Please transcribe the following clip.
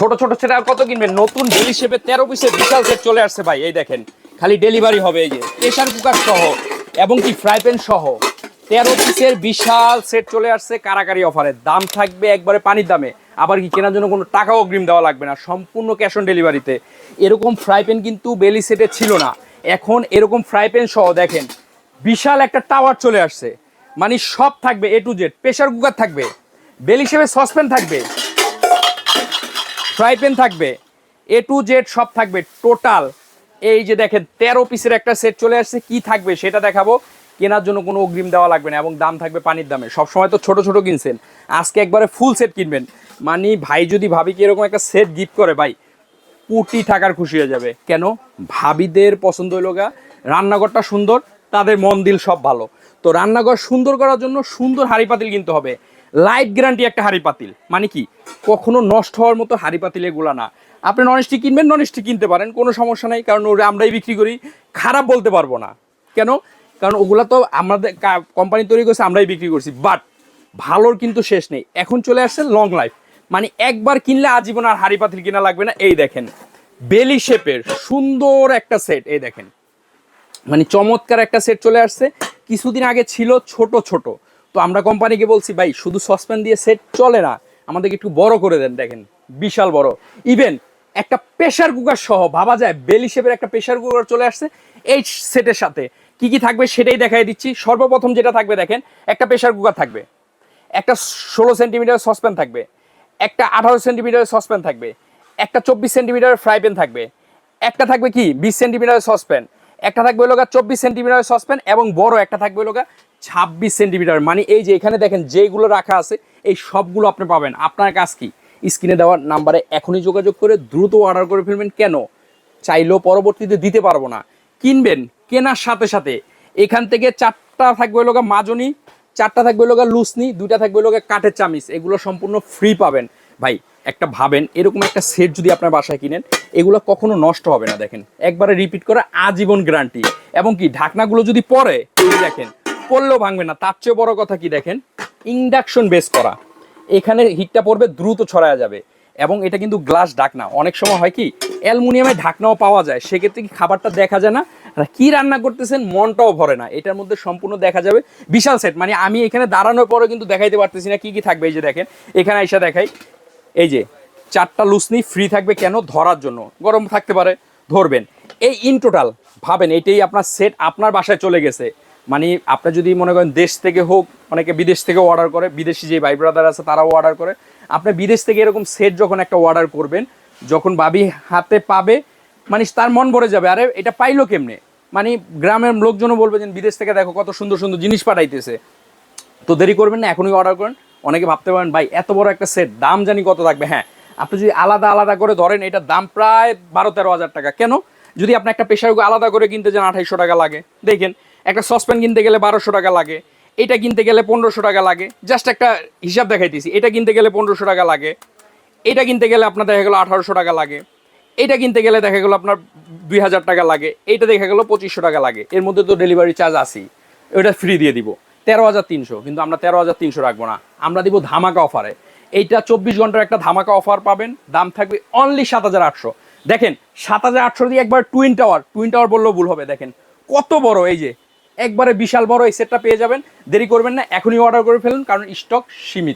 ছোট ছোট সেটা আর কত কিনবেন? নতুন ডেলি শেপে তেরো পিসের বিশাল সেট চলে আসছে ভাই, এই দেখেন। খালি ডেলিভারি হবে এই যে। প্রেশার কুকার সহ, এবং কি ফ্রাই প্যান সহ, তেরো পিসের বিশাল সেট চলে আসছে কারাকারি অফারে। দাম থাকবে একবারে পানির দামে। আবার কি কেনার জন্য কোনো টাকাও অগ্রিম দেওয়া লাগবে না। সম্পূর্ণ ক্যাশ অন ডেলিভারিতে এরকম ফ্রাই প্যান কিন্তু বেলি সেটে ছিল না। এখন এরকম ফ্রাই প্যান সহ, দেখেন, বিশাল একটা টাওয়ার চলে আসছে। মানে সব থাকবে A to Z pressure cooker থাকবে। বেলি শেপে সসপ্যান থাকবে। ফ্রাই প্যান থাকবে এ টু জেড সব থাকবে টোটাল এই যে দেখেন, তেরো পিসের একটা সেট চলে আসছে, কি থাকবে সেটা দেখাবো। কেনার জন্য কোনো অগ্রিম দেওয়া লাগবে না এবং দাম থাকবে পানির দামে। সবসময় তো ছোট ছোট কিনছেন। আজকে একবারে ফুল সেট কিনবেন। মানে ভাই যদি ভাবি কি এরকম একটা সেট গিফট করে, ভাই কোটি টাকার খুশি হয়ে যাবে। কেন? ভাবিদের পছন্দ হইল গা, রান্নাঘরটা সুন্দর, তাদের মন দিল সব ভালো। তো রান্নাঘর সুন্দর করার জন্য সুন্দর হাড়ি পাতিল কিনতে হবে। লাইট গ্যারান্টি একটা হাড়ি পাতিল। মানে কি? কখনো নষ্ট হওয়ার মতো হাড়ি পাতিল এগুলা না। আপনি নন স্টিক কিনবেন নন স্টিক কিনতে পারেন, কোনো সমস্যা নাই, কারণ ওরা আমরাই বিক্রি করি, খারাপ বলতে পারব না। কেন? কারণ ওগুলা তো আমাদের কোম্পানি তৈরি করছে, আমরাই বিক্রি করছি। বাট ভালোর কিন্তু শেষ নেই। এখন চলে আসছে লং লাইফ মানে একবার কিনলে আজীবন আর হাড়ি পাতিল কিনা লাগবে না। এই দেখেন, বেলি শেপের সুন্দর একটা সেট এই দেখেন। মানে চমৎকার একটা সেট চলে আসছে। কিছুদিন আগে ছিল ছোট ছোট। তো আমরা কোম্পানিকে বলছি, ভাই, শুধু সসপ্যান দিয়ে সেট চলে না, আমাদেরকে একটু বড় করে দেন, দেখেন, বিশাল বড়। ইভেন একটা প্রেশার কুকার সহ, ভাবা যায়, বেলি শেপের একটা প্রেশার কুকার চলে আসছে এই সেটের সাথে। কি কি থাকবে সেটাই দেখাই দিচ্ছি। সর্বপ্রথম যেটা থাকবে, দেখেন, একটা প্রেশার কুকার থাকবে, একটা ষোলো সেন্টিমিটার সসপ্যান থাকবে, একটা আঠারো সেন্টিমিটারের সসপ্যান থাকবে, একটা চব্বিশ সেন্টিমিটারের ফ্রাই প্যান থাকবে, একটা থাকবে কি, বিশ সেন্টিমিটারের সসপ্যান। একটা থাকবে হলো চব্বিশ সেন্টিমিটারের সসপ্যান এবং বড় একটা থাকবে হলো ছাব্বিশ সেন্টিমিটার। মানে এই যে এখানে দেখেন যেগুলো রাখা আছে, এই সবগুলো আপনি পাবেন। আপনার কাজ কি? স্ক্রিনে দেওয়ার নাম্বারে এখনই যোগাযোগ করে দ্রুত অর্ডার করে ফেলবেন। কেন? চাইলেও পরবর্তীতে দিতে পারব না। কিনবেন, কেনার সাথে সাথে এখান থেকে চারটা থাকবে হলো মাজনি, চারটা থাকবে হলো লুসনি, দুইটা থাকবে হলো কাঠের চামিচ। এগুলো সম্পূর্ণ ফ্রি পাবেন। ভাই, একটা ভাবেন, এরকম একটা সেট যদি আপনার বাসায় কিনেন, এগুলো কখনো নষ্ট হবে না, দেখেন। একবারে রিপিট করে আজীবন গ্যারান্টি এবং কি, ঢাকনাগুলো যদি পরে দেখেন, পড়লেও ভাঙবে না। তার চেয়ে বড় কথা কি দেখেন ইন্ডাকশন বেস করা। এখানে হিটটা পড়বে, দ্রুত ছড়ায় যাবে। এবং এটা কিন্তু গ্লাস ঢাকনা। অনেক সময় হয় কি অ্যালুমিনিয়ামের ঢাকনাও পাওয়া যায়। সেক্ষেত্রে কি খাবারটা দেখা যায় না? কি রান্না করতেছেন, মনটাও ভরে না। এটার মধ্যে সম্পূর্ণ দেখা যাবে। বিশাল সেট মানে আমি এখানে দাঁড়ানোর পরে কিন্তু দেখাইতে পারতেছি না কি কি থাকবে। এই যে দেখেন, এখানে এসে দেখাই। এই যে, চারটা লুসনি ফ্রি থাকবে কেন? ধরার জন্য। গরম থাকতে পারে, ধরবেন। এই ইন টোটাল ভাবেন, এটাই আপনার সেট আপনার বাসায় চলে গেছে। মানে আপনার যদি মনে করেন দেশ থেকে হোক, অনেকে বিদেশ থেকেও অর্ডার করে, বিদেশি যে ভাই ব্রাদার আছে তারাও অর্ডার করে। আপনি বিদেশ থেকে এরকম সেট যখন একটা অর্ডার করবেন, যখন বাবি হাতে পাবে মানে তার মন ভরে যাবে, আরে এটা পাইলো কেমনে? মানে গ্রামের লোকজনও বলবে যে, বিদেশ থেকে দেখো কত সুন্দর সুন্দর জিনিস পাঠাইতেছে। তো দেরি করবেন না, এখনই অর্ডার করেন। অনেকে ভাবতে পারেন, ভাই, এত বড় একটা সেট দাম জানি কত থাকবে? হ্যাঁ আপনি যদি আলাদা আলাদা করে ধরেন, এটার দাম প্রায় বারো তেরো হাজার টাকা। কেন? যদি আপনি একটা প্রেশার কুকার আলাদা করে কিনতে যান আঠাইশশো টাকা লাগে। দেখেন, একটা সসপ্যান কিনতে গেলে বারোশো টাকা লাগে, এটা কিনতে গেলে পনেরোশো টাকা লাগে। জাস্ট একটা হিসাব দেখাইতেছি, এটা কিনতে গেলে পনেরোশো টাকা লাগে, এটা কিনতে গেলে আপনার দেখা গেলো আঠারোশো টাকা লাগে, এটা কিনতে গেলে দেখা গেলো আপনার দুই হাজার টাকা লাগে এইটা দেখা গেলো পঁচিশশো টাকা লাগে। এর মধ্যে তো ডেলিভারি চার্জ আসি ওইটা ফ্রি দিয়ে দিব। তেরো হাজার তিনশো, কিন্তু আমরা তেরো হাজার তিনশো রাখব না। আমরা দিব ধামাকা অফারে। এইটা চব্বিশ ঘণ্টার একটা ধামাকা অফার পাবেন। দাম থাকবে অনলি সাত হাজার আটশো। দেখেন, সাত হাজার আটশো দিয়ে একবার টুইন টাওয়ার টুইন টাওয়ার বললেও ভুল হবে, দেখেন। কত বড় এই যে, একবারে বিশাল বড় এই সেটটা পেয়ে যাবেন। দেরি করবেন না, এখনই অর্ডার করে ফেলুন, কারণ স্টক সীমিত।